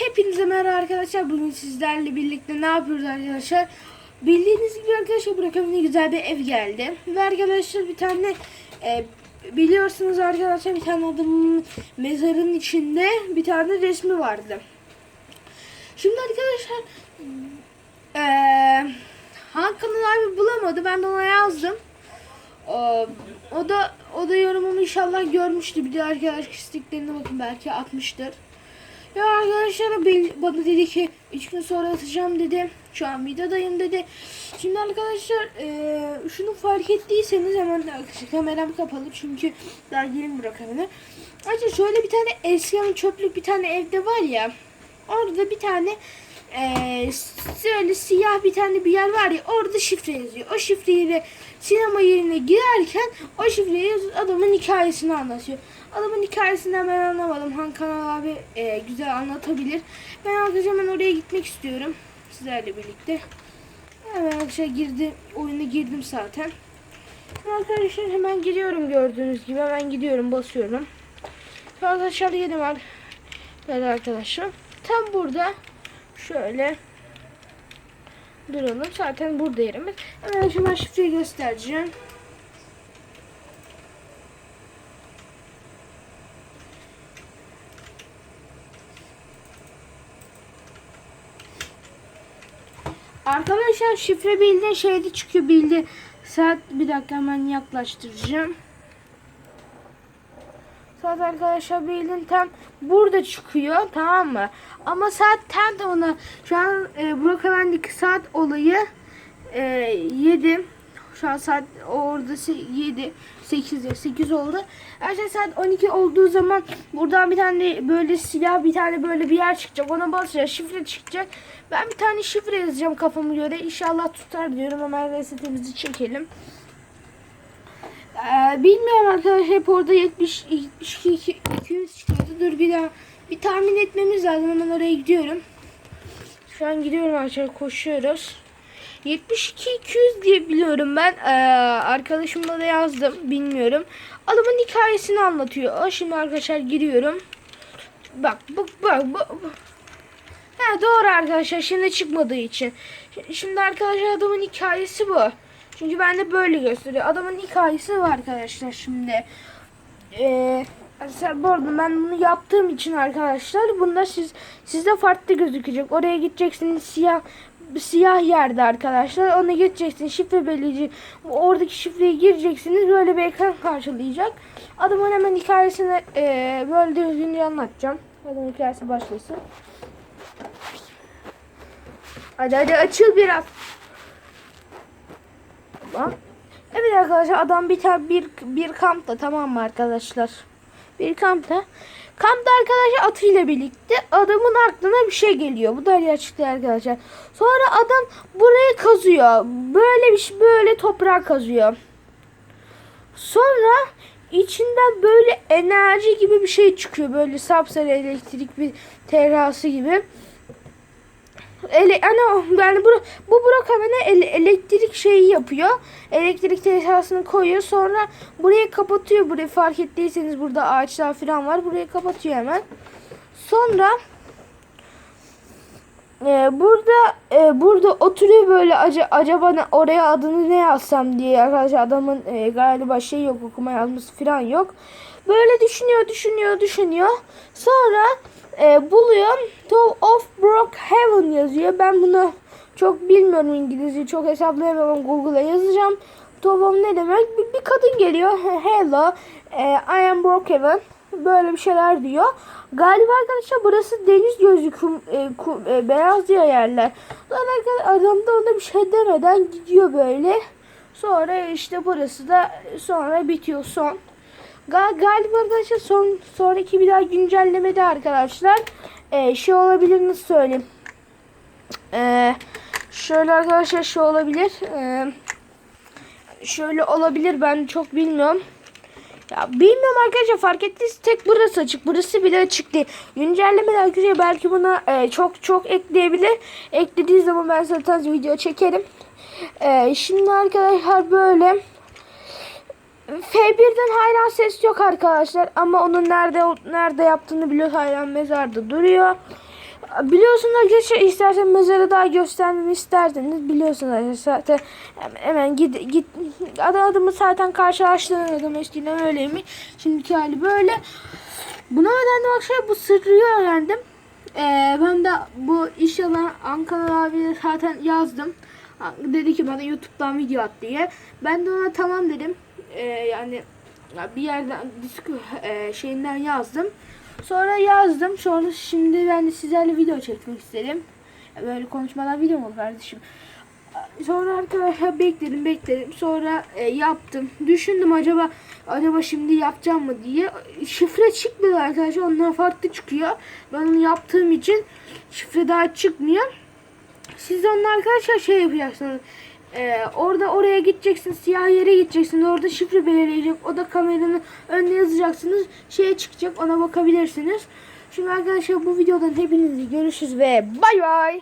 Hepinize merhaba arkadaşlar. Bugün sizlerle birlikte ne yapıyoruz arkadaşlar? Bildiğiniz gibi arkadaşlar ne güzel bir ev geldi. Ve arkadaşlar bir tane e, biliyorsunuz arkadaşlar bir tane adamın mezarın içinde bir tane resmi vardı. Şimdi arkadaşlar e, Hakan abi bulamadı. Ben de ona yazdım. O, o da o da yorumumu inşallah görmüştü. Bir de arkadaş isteklerine bakın belki atmıştır. Ya arkadaşlar bana dedi ki 3 gün sonra atacağım dedi. Şu an videodayım dedi. Şimdi arkadaşlar eee, şunu fark ettiyseniz hemen kameram kapalı çünkü daha yeni bırakamıyorum. Ayrıca şöyle bir tane eski çöplük bir tane evde var ya. Orada bir tane eee şöyle siyah bir tane bir yer var ya orada şifre yazıyor. O şifreyi de sinema yerine girerken o şifreyi yazıp adamın hikayesini anlatıyor. Adamın hikayesinden ben anlamadım. Han Kanal abi eee, güzel anlatabilir. Ben arkadaşlar hemen oraya gitmek istiyorum. Sizlerle birlikte. Hemen arkadaşlar girdim. Oyuna girdim zaten. Arkadaşlar hemen giriyorum gördüğünüz gibi. Hemen gidiyorum basıyorum. Arkadaşlar yeni var. Evet arkadaşlar. Tam burada şöyle duralım. Zaten burada yerimiz. Hemen şimdi şifreyi göstereceğim. Arkadaşlar şifre bildiğin şeyde çıkıyor bildi. Saat bir dakika hemen yaklaştıracağım. Saat arkadaşlar bildiğin tam burada çıkıyor tamam mı? Ama saat tam da ona şu an e, Burak Efendi'deki saat olayı e, 7 şu an saat orada 7 8 ya 8 oldu. Her şey saat 12 olduğu zaman buradan bir tane böyle silah bir tane böyle bir yer çıkacak. Ona basacağız. Şifre çıkacak. Ben bir tane şifre yazacağım kafamı göre. İnşallah tutar diyorum. Hemen resetimizi çekelim. Ee, bilmiyorum arkadaşlar hep orada 70 72 200 çıkıyordu. Dur bir daha bir tahmin etmemiz lazım. Hemen oraya gidiyorum. Şu an gidiyorum arkadaşlar koşuyoruz. 72 200 diye biliyorum ben. Ee, arkadaşımla da yazdım. Bilmiyorum. Adamın hikayesini anlatıyor. Şimdi arkadaşlar giriyorum. Bak bak bak bak. Ha doğru arkadaşlar şimdi çıkmadığı için. Şimdi arkadaşlar adamın hikayesi bu. Çünkü ben de böyle gösteriyor. Adamın hikayesi var arkadaşlar şimdi. Ee, arkadaşlar bu arada ben bunu yaptığım için arkadaşlar bunda siz sizde farklı gözükecek. Oraya gideceksiniz siyah siyah yerde arkadaşlar. Ona geçeceksiniz. Şifre belirleyici. Oradaki şifreyi gireceksiniz. Böyle bir ekran karşılayacak. Adamın hemen hikayesini ee, böyle düzgünce anlatacağım. Adamın hikayesi başlasın. Hadi hadi açıl biraz. Tamam. Evet arkadaşlar adam bir tane bir bir kampta tamam mı arkadaşlar? Bir kampta. Kampta arkadaşlar atıyla birlikte adamın aklına bir şey geliyor. Bu da açıklı arkadaşlar. Sonra adam burayı kazıyor. Böyle bir şey böyle toprağa kazıyor. Sonra içinden böyle enerji gibi bir şey çıkıyor. Böyle sapsarı elektrik bir terası gibi. Ele, o- yani bu, bu Burak hemen ele- elektrik şeyi yapıyor. Elektrik tesisatını koyuyor. Sonra burayı kapatıyor. Burayı fark ettiyseniz burada ağaçlar falan var. Burayı kapatıyor hemen. Sonra e, burada e, burada oturuyor böyle acaba, acaba ne- oraya adını ne yazsam diye arkadaşlar adamın e, galiba şey yok okuma yazması falan yok. Böyle düşünüyor düşünüyor düşünüyor. Sonra e, buluyor. Top of Brookhaven yazıyor. Ben bunu çok bilmiyorum İngilizce. Çok hesaplayamam. Google'a yazacağım. Of ne demek? Bir, bir kadın geliyor. Hello. e, I am Brookhaven. Böyle bir şeyler diyor. Galiba arkadaşlar burası deniz gözü kum, e, kum- e, beyaz ya yerler. Sonra adam da ona bir şey demeden gidiyor böyle. Sonra işte burası da sonra bitiyor son. Ga- galiba arkadaşlar son sonraki bir daha güncellemede arkadaşlar e, şey olabilir nasıl söyleyeyim? E, şöyle arkadaşlar şey olabilir e, şöyle olabilir ben çok bilmiyorum. Ya bilmiyorum arkadaşlar fark ettiniz tek burası açık burası bile açık değil. Güncellemede arkadaşlar belki buna e, çok çok ekleyebilir. Eklediği zaman ben zaten video çekerim. E, şimdi arkadaşlar böyle F1'den hayran ses yok arkadaşlar. Ama onun nerede nerede yaptığını biliyor hayran mezarda duruyor. Biliyorsunuz arkadaşlar istersen mezarı daha göstermemi isterseniz biliyorsunuz arkadaşlar zaten hemen, git git adım adımı zaten karşılaştığın adam eskiden öyleymiş. Şimdiki hali böyle. Buna öğrendim arkadaşlar bu sırrı öğrendim. Ee, ben de bu inşallah Ankara abiye zaten yazdım. Dedi ki bana YouTube'dan video at diye. Ben de ona tamam dedim Ee, yani ya bir yerden disk e, şeyinden yazdım Sonra yazdım. Sonra şimdi ben de sizlerle video çekmek istedim. Böyle konuşmadan video mu kardeşim? Sonra arkadaşlar bekledim bekledim. Sonra e, yaptım. Düşündüm acaba acaba şimdi yapacağım mı diye. Şifre çıkmıyor arkadaşlar. Onlar farklı çıkıyor. Ben onu yaptığım için şifre daha çıkmıyor. Siz de onun arkadaşlar şey yapacaksınız. Ee, orada oraya gideceksin, siyah yere gideceksin. Orada şifre belirleyecek. O da kameranın önüne yazacaksınız. Şeye çıkacak, ona bakabilirsiniz. Şimdi arkadaşlar bu videodan hepinizi görüşürüz ve bay bay.